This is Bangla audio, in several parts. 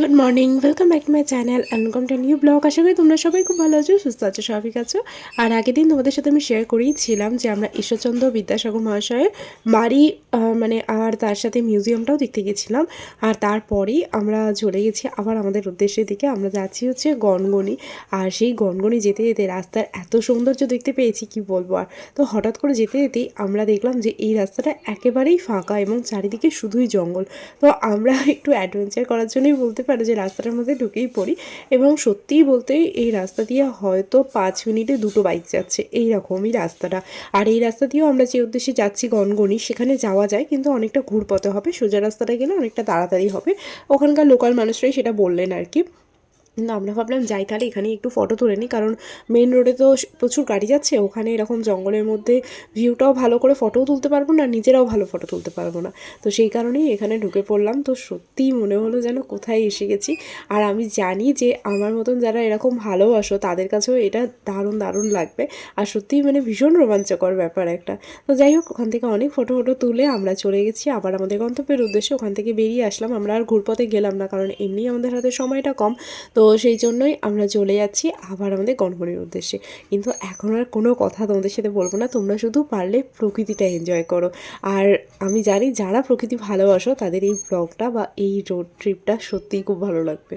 Good morning welcome back to my channel welcome to new blog আশা করি তোমরা সবাই খুব ভালো আছো, সুস্থ আছো, স্বাভাবিক আছো। আর আগের দিন তোমাদের সাথে আমি শেয়ার করেইছিলাম যে আমরা ঈশ্বরচন্দ্র বিদ্যাসাগর মহাশয়ের বাড়ি মানে আর তার সাথে মিউজিয়ামটাও দেখতে গেছিলাম আর তারপরেই আমরা চলে গেছি আবার আমাদের উদ্দেশ্যের দিকে। আমরা যাচ্ছি হচ্ছে গনগনি। আর সেই গনগনি যেতে যেতে রাস্তার এত সৌন্দর্য দেখতে পেয়েছি, কি বলব আর। তো হঠাৎ করে যেতে যেতেই আমরা দেখলাম যে এই রাস্তাটা একেবারেই ফাঁকা এবং চারিদিকে শুধুই জঙ্গল। তো আমরা একটু অ্যাডভেঞ্চার করার জন্যই বলতে পারো যে রাস্তাটার মধ্যে ঢুকেই পড়ি এবং সত্যিই বলতে এই রাস্তা দিয়ে হয়তো পাঁচ মিনিটে দুটো বাইক যাচ্ছে এই রকমই রাস্তাটা। আর এই রাস্তা দিয়েও আমরা যে উদ্দেশ্যে যাচ্ছি গনগনি, সেখানে যাওয়া যায়, কিন্তু অনেকটা ঘুরপথে হবে, সোজা রাস্তাটা গেলে অনেকটা তাড়াতাড়ি হবে। ওখানকার লোকাল মানুষরাই সেটা বললেন আর কি। কিন্তু আমরা ভাবলাম যাই, তাহলে এখানে একটু ফটো তুলে নিই, কারণ মেন রোডে তো প্রচুর গাড়ি যাচ্ছে, ওখানে এরকম জঙ্গলের মধ্যে ভিউটাও ভালো করে ফটোও তুলতে পারব না, নিজেরাও ভালো ফটো তুলতে পারব না। তো সেই কারণেই এখানে ঢুকে পড়লাম, তো সত্যিই মনে হলো যেন কোথায় এসে গেছি। আর আমি জানি যে আমার মতন যারা এরকম ভালোবাসো, তাদের কাছেও এটা দারুণ দারুণ লাগবে। আর সত্যিই মানে ভীষণ রোমাঞ্চকর ব্যাপার একটা। তো যাই হোক, ওখান থেকে অনেক ফটো ফটো তুলে আমরা চলে গেছি, আবার আমাদের গন্তব্যের উদ্দেশ্যে ওখান থেকে বেরিয়ে আসলাম। আমরা আর ঘুরপথে গেলাম না, কারণ এমনি আমাদের হাতে সময়টা কম। তো সেই জন্যই আমরা চলে যাচ্ছি আবার আমাদের গণপনের উদ্দেশ্যে। কিন্তু এখন আর কোনো কথা তোমাদের সাথে বলব না, তোমরা শুধু পারলে প্রকৃতিটা এনজয় করো। আর আমি জানি যারা প্রকৃতি ভালোবাসো, তাদের এই ব্লগটা বা এই রোড ট্রিপটা সত্যিই খুব ভালো লাগবে।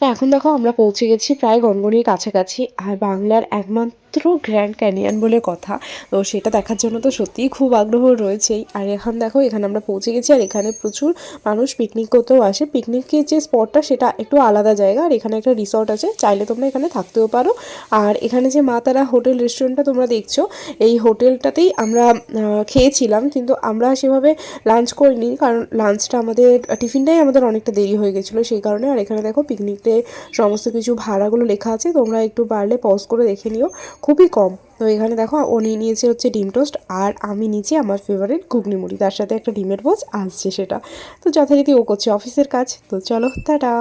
এখন দেখো আমরা পৌঁছে গেছি প্রায় গনগনির কাছাকাছি। আর বাংলার একমাত্র গ্র্যান্ড ক্যানিয়ন বলে কথা। তো সেটা দেখার জন্য তো সত্যিই খুব আগ্রহ রয়েছেই। আর এখন দেখো, এখানে আমরা পৌঁছে গেছি আর এখানে প্রচুর মানুষ পিকনিক করতেও আসে। পিকনিকের যে স্পটটা সেটা একটু আলাদা জায়গা। আর এখানে একটা রিসর্ট আছে, চাইলে তোমরা এখানে থাকতেও পারো। আর এখানে যে মা তারা হোটেল রেস্টুরেন্টটা তোমরা দেখছ, এই হোটেলটাতেই আমরা খেয়েছিলাম। কিন্তু আমরা সেভাবে লাঞ্চ করিনি, কারণ লাঞ্চটা আমাদের টিফিনটাই আমাদের অনেকটা দেরি হয়ে গেছিল সেই কারণে। আর এখানে দেখো পিকনিকে সমস্ত কিছু ভাড়াগুলো লেখা আছে। তোমরা একটু পারলে পজ করে দেখে নিও। খুবই কম। তো এখানে দেখো নিয়ে নিয়েছে হচ্ছে ডিম টোস্ট আর আমি নিচে আমার ফেভারিট ঘুগনি মুড়ি তার সাথে একটা ডিমের বোঝ আসছে সেটা। তো যথারীতি ও করছে অফিসের কাজ। তো চলো, টাটা।